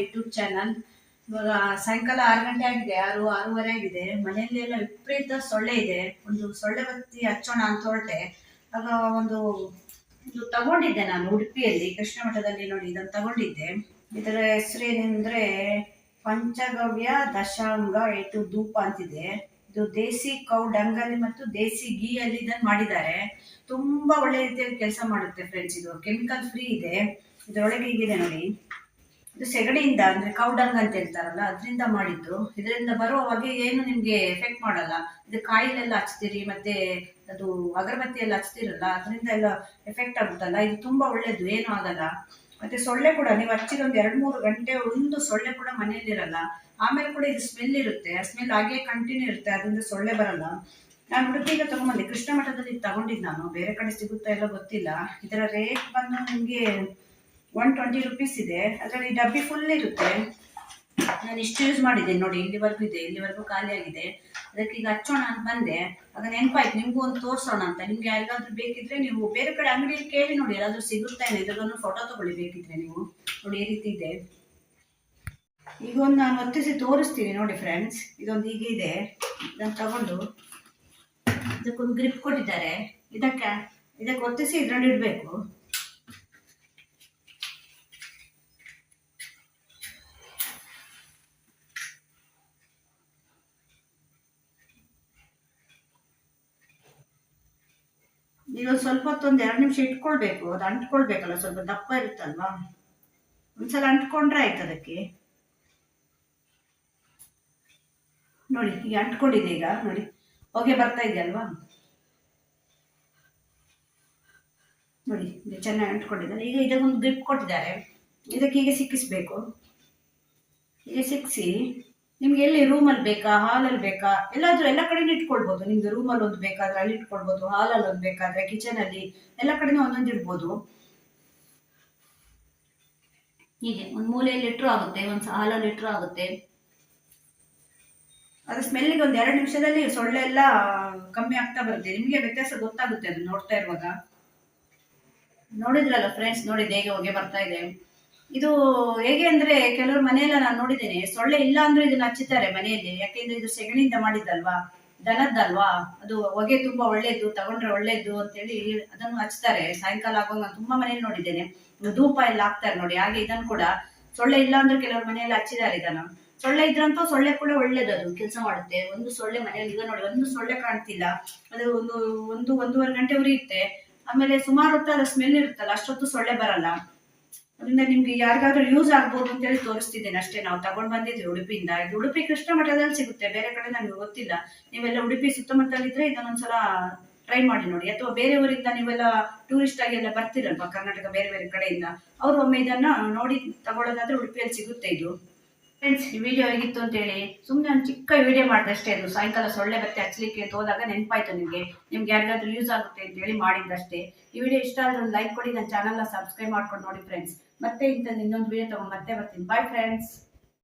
YouTube channel ಇವಾಗ ಸಾಯಂಕಾಲ ಆರು ಗಂಟೆ ಆಗಿದೆ, ಆರು, ಆರೂವರೆ ಆಗಿದೆ. ಮನೆಯಲ್ಲಿ ಎಲ್ಲ ವಿಪರೀತ ಸೊಳ್ಳೆ ಇದೆ. ಒಂದು ಸೊಳ್ಳೆ ಬತ್ತಿ ಹಚ್ಚೋಣ ಅಂತ ಹೊರಟೆ. ಆಗ ಒಂದು ಇದು ತಗೊಂಡಿದ್ದೆ ನಾನು ಉಡುಪಿಯಲ್ಲಿ, ಕೃಷ್ಣ ಮಠದಲ್ಲಿ ನೋಡಿ ಇದನ್ನು ತಗೊಂಡಿದ್ದೆ. ಇದರ ಹೆಸರೇನೆಂದ್ರೆ ಪಂಚಗವ್ಯ ದಶಾಂಗ ಏಟು ಧೂಪ ಅಂತಿದೆ. ಇದು ದೇಸಿ ಕೌ ಡಂಗಲ್ಲಿ ಮತ್ತು ದೇಸಿ ಗೀಯಲ್ಲಿ ಇದನ್ನು ಮಾಡಿದ್ದಾರೆ. ತುಂಬಾ ಒಳ್ಳೆ ರೀತಿಯಲ್ಲಿ ಕೆಲಸ ಮಾಡುತ್ತೆ ಫ್ರೆಂಡ್ಸ್ ಇದು ಕೆಮಿಕಲ್ ಫ್ರೀ ಇದೆ. ಇದರೊಳಗೆ ಹೀಗಿದೆ ನೋಡಿ. ಇದು ಸೆಗಡಿಯಿಂದ ಅಂದ್ರೆ ಕೌಡಂಗ್ ಅಂತ ಹೇಳ್ತಾರಲ್ಲ, ಅದರಿಂದ ಮಾಡಿದ್ದು. ಇದರಿಂದ ಬರುವ ಹೊಗೆ ಏನು ನಿಮ್ಗೆ ಎಫೆಕ್ಟ್ ಮಾಡಲ್ಲ. ಇದು ಕಾಯಿಲೆಲ್ಲ ಹಚ್ತೀರಿ, ಮತ್ತೆ ಅದು ಅಗರಬತ್ತಿ ಎಲ್ಲ ಹಚ್ತಿರಲ್ಲ, ಅದರಿಂದ ಎಲ್ಲ ಎಫೆಕ್ಟ್ ಆಗುತ್ತಲ್ಲ? ಇದು ತುಂಬಾ ಒಳ್ಳೇದು, ಏನು ಆಗಲ್ಲ. ಮತ್ತೆ ಸೊಳ್ಳೆ ಕೂಡ, ನೀವು ಹಚ್ಚಿದ ಒಂದು ಎರಡು ಮೂರು ಗಂಟೆ ಒಂದು ಸೊಳ್ಳೆ ಕೂಡ ಮನೆಯಲ್ಲಿರಲ್ಲ ಆಮೇಲೆ ಕೂಡ ಇದು ಸ್ಮೆಲ್ ಇರುತ್ತೆ. ಆ ಸ್ಮೆಲ್ ಹಾಗೆ ಕಂಟಿನ್ಯೂ ಇರುತ್ತೆ, ಅದರಿಂದ ಸೊಳ್ಳೆ ಬರಲ್ಲ. ನಾನು ಉಡುಪಿಗೆ ತಗೊಂಬಂದೆ. ಕೃಷ್ಣ ಮಠದಲ್ಲಿ ತಗೊಂಡಿದ್ದು ನಾನು. ಬೇರೆ ಕಡೆ ಸಿಗುತ್ತಾ ಎಲ್ಲ ಗೊತ್ತಿಲ್ಲ. ಇದರ ರೇಟ್ ಬಂದು ನಿಮಗೆ ಒನ್ ಟ್ವೆಂಟಿ ರುಪೀಸ್ ಇದೆ. ಅದರಲ್ಲಿ ಡಬ್ಬಿ ಫುಲ್ ಇರುತ್ತೆ. ನಾನು ಇಷ್ಟು ಯೂಸ್ ಮಾಡಿದ್ದೇನೆ ನೋಡಿ ಇಲ್ಲಿವರೆಗೂ ಇದೆ. ಇಲ್ಲಿವರೆಗೂ ಖಾಲಿ ಆಗಿದೆ. ಅದಕ್ಕೆ ಈಗ ಹಚ್ಚೋಣ ಅಂತ ಬಂದೆ. ಆಗ ನೆನಪಾಯ್ತು, ನಿಮಗೂ ಒಂದು ತೋರಿಸೋಣ ಅಂತ. ನಿಮ್ಗೆ ಯಾರಿಗಾದ್ರೂ ಬೇಕಿದ್ರೆ ನೀವು ಬೇರೆ ಕಡೆ ಅಂಗಡಿಯಲ್ಲಿ ಕೇಳಿ ನೋಡಿ. ಎಲ್ಲಾದ್ರೂ ಸಿಗುತ್ತಾ ಇಲ್ಲ, ಇದ್ರಲ್ಲೂ ಫೋಟೋ ತಗೊಳ್ಳಿ ಬೇಕಿದ್ರೆ ನೀವು. ನೋಡಿ, ಈ ರೀತಿ ಇದೆ. ಈಗ ಒಂದು ನಾನು ಒತ್ತಿಸಿ ತೋರಿಸ್ತೀನಿ ನೋಡಿ ಫ್ರೆಂಡ್ಸ್ ಇದೊಂದು ಹೀಗೆ ಇದೆ. ಇದನ್ನು ತಗೊಂಡು ಇದಕ್ಕೊಂದು ಗ್ರಿಪ್ ಕೊಟ್ಟಿದ್ದಾರೆ. ಇದಕ್ಕೆ ಇದಕ್ಕೆ ಒತ್ತಿಸಿ ಇದರಲ್ಲಿ ಇಡಬೇಕು. ಒಂದ್ ಸ್ವಲ್ಪ ಹೊತ್ತು ಒಂದು ಎರಡು ನಿಮಿಷ ಇಟ್ಕೊಳ್ಬೇಕು, ಅದು ಅಂಟ್ಕೊಳ್ಬೇಕಲ್ಲ, ಸ್ವಲ್ಪ ದಪ್ಪ ಇರುತ್ತಲ್ವಾ? ಒಂದ್ಸಲ ಅಂಟ್ಕೊಂಡ್ರೆ ಆಯ್ತು ಅದಕ್ಕೆ. ನೋಡಿ, ಈಗ ಅಂಟ್ಕೊಂಡಿದೆ ಈಗ, ನೋಡಿ. ಹೊಗೆ ಬರ್ತಾ ಇದೆ ಅಲ್ವಾ? ನೋಡಿ ಚೆನ್ನಾಗಿ ಅಂಟ್ಕೊಂಡಿದ್ದಾರೆ. ಈಗ ಇದಕ್ಕೊಂದು ಗ್ರಿಪ್ ಕೊಟ್ಟಿದ್ದಾರೆ. ಇದಕ್ಕೆ ಈಗ ಸಿಕ್ಕಿಸ್ಬೇಕು. ಈಗ ಸಿಕ್ಕಿಸಿ ನಿಮ್ಗೆ ಎಲ್ಲಿ ರೂಮಲ್ಲಿ ಬೇಕಾ? ಹಾಲಲ್ಲಿ ಬೇಕಾ? ಎಲ್ಲಾದ್ರೂ ಎಲ್ಲ ಕಡೆನೂ ಇಟ್ಕೊಳ್ಬೋದು. ನಿಮ್ದು ರೂಮಲ್ಲಿ ಒಂದು ಬೇಕಾದ್ರೆ ಅಲ್ಲಿ ಇಟ್ಕೊಳ್ಬೋದು ಹಾಲಲ್ಲಿ ಒಂದು ಬೇಕಾದ್ರೆ ಕಿಚನ್ ಅಲ್ಲಿ ಎಲ್ಲ ಕಡೆನೂ ಒಂದೊಂದು ಇಡ್ಬೋದು. ಹೀಗೆ ಒಂದು ಮೂಲೆಯಲ್ಲಿ ಇಟ್ಟರು ಆಗುತ್ತೆ ಒಂದು ಹಾಲಲ್ಲಿ ಇಟ್ಟರು ಆಗುತ್ತೆ. ಅದು ಸ್ಮೆಲ್ಲಿಗೆ ಒಂದು ಎರಡು ನಿಮಿಷದಲ್ಲಿ ಸೊಳ್ಳೆ ಎಲ್ಲ ಕಮ್ಮಿ ಆಗ್ತಾ ಬರುತ್ತೆ. ನಿಮಗೆ ವ್ಯತ್ಯಾಸ ಗೊತ್ತಾಗುತ್ತೆ ಅದು ನೋಡ್ತಾ ಇರುವಾಗ. ನೋಡಿದ್ರಲ್ಲ ಫ್ರೆಂಡ್ಸ್ ನೋಡಿದ್ದು ಹೇಗೆ ಹೋಗಿ ಬರ್ತಾ ಇದೆ. ಇದು ಹೇಗೆ ಅಂದ್ರೆ ಕೆಲವರು ಮನೆಯಲ್ಲ ನಾನು ನೋಡಿದ್ದೇನೆ, ಸೊಳ್ಳೆ ಇಲ್ಲ ಅಂದ್ರೆ ಇದನ್ನ ಹಚ್ಚುತ್ತಾರೆ ಮನೆಯಲ್ಲಿ ಯಾಕೆಂದ್ರೆ ಇದು ಸೆಗಣಿಯಿಂದ ಮಾಡಿದ್ದಲ್ವಾ, ದನದ್ದಲ್ವಾ, ಅದು ಹೊಗೆ ತುಂಬಾ ಒಳ್ಳೇದು, ತಗೊಂಡ್ರೆ ಒಳ್ಳೇದು ಅಂತೇಳಿ ಅದನ್ನು ಹಚ್ತಾರೆ. ಸಾಯಂಕಾಲ ಆಗುವಾಗ ನಾನು ತುಂಬಾ ಮನೇಲಿ ನೋಡಿದ್ದೇನೆ. ಧೂಪ ಎಲ್ಲ ಹಾಕ್ತಾರೆ ನೋಡಿ, ಹಾಗೆ ಇದನ್ನು ಕೂಡ ಸೊಳ್ಳೆ ಇಲ್ಲ ಅಂದ್ರೆ ಕೆಲವ್ರ ಮನೆಯಲ್ಲಿ ಹಚ್ಚಿದ್ದಾರೆ ಇದನ್ನ. ಸೊಳ್ಳೆ ಇದ್ರಂತೂ ಸೊಳ್ಳೆ ಕೂಡ ಒಳ್ಳೇದು ಅದು, ಕೆಲಸ ಮಾಡುತ್ತೆ. ಒಂದು ಸೊಳ್ಳೆ ಮನೆಯಲ್ಲಿ ಈಗ ನೋಡಿ, ಒಂದು ಸೊಳ್ಳೆ ಕಾಣ್ತಿಲ್ಲ. ಅದು ಒಂದು ಒಂದು, ಒಂದೂವರೆ ಗಂಟೆ ಉರಿಯುತ್ತೆ ಆಮೇಲೆ ಸುಮಾರು ಹೊತ್ತು ಅದು ಸ್ಮೆಲ್ ಇರುತ್ತಲ್ಲ, ಅಷ್ಟೊತ್ತು ಸೊಳ್ಳೆ ಬರಲ್ಲ. ಅದರಿಂದ ನಿಮ್ಗೆ ಯಾರಿಗಾದ್ರೂ ಯೂಸ್ ಆಗ್ಬೋದು ಅಂತೇಳಿ ತೋರಿಸ್ತಿದ್ದೇನೆ ಅಷ್ಟೇ. ನಾವು ತಗೊಂಡ್ ಬಂದಿದ್ವಿ ಉಡುಪಿಯಿಂದ. ಇದು ಉಡುಪಿ ಕೃಷ್ಣ ಮಠದಲ್ಲಿ ಸಿಗುತ್ತೆ. ಬೇರೆ ಕಡೆ ನಮ್ಗೆ ಗೊತ್ತಿಲ್ಲ. ನೀವೆಲ್ಲ ಉಡುಪಿ ಸುತ್ತಮುತ್ತಲಿದ್ರೆ ಇದನ್ನೊಂದ್ಸಲ ಟ್ರೈ ಮಾಡಿ ನೋಡಿ. ಅಥವಾ ಬೇರೆ ಊರಿಂದ ನೀವೆಲ್ಲ ಟೂರಿಸ್ಟ್ ಆಗಿ ಎಲ್ಲ ಬರ್ತಿರಲ್ವಾ? ಕರ್ನಾಟಕ ಬೇರೆ ಬೇರೆ ಕಡೆಯಿಂದ. ಅವರು ಒಮ್ಮೆ ಇದನ್ನ ನೋಡಿ ತಗೊಳ್ಳೋದಾದ್ರೆ ಉಡುಪಿಯಲ್ಲಿ ಸಿಗುತ್ತೆ ಇದು. ಫ್ರೆಂಡ್ಸ್ ಈ ವಿಡಿಯೋ ಹೇಗಿತ್ತು ಅಂತೇಳಿ ಸುಮ್ಮನೆ ಒಂದು ಚಿಕ್ಕ ವಿಡಿಯೋ ಮಾಡಿದೆ ಅಷ್ಟೇ ಅದು. ಸಾಯಂಕಾಲ ಸೊಳ್ಳೆ ಬತ್ತೆ ಹಚ್ಚಲಿಕ್ಕೆ ಅಂತ ಹೋದಾಗ ನೆನಪಾಯ್ತು ನಿಮಗೆ. ನಿಮ್ಗೆ ಯಾರಿಗಾದ್ರೂ ಯೂಸ್ ಆಗುತ್ತೆ ಅಂತ ಹೇಳಿ ಮಾಡಿದ್ದಷ್ಟೇ. ಈ ವಿಡಿಯೋ ಇಷ್ಟ ಆದ್ರೆ ಲೈಕ್ ಕೊಡಿ. ನನ್ನ ಚಾನಲ್ನ ಸಬ್ಸ್ಕ್ರೈಬ್ ಮಾಡ್ಕೊಂಡು ನೋಡಿ ಫ್ರೆಂಡ್ಸ್ ಮತ್ತೆ ಇಂಥದ್ದು ಇನ್ನೊಂದು ವಿಡಿಯೋ ತಗೊಂಡು ಮತ್ತೆ ಬರ್ತೀನಿ. Bye friends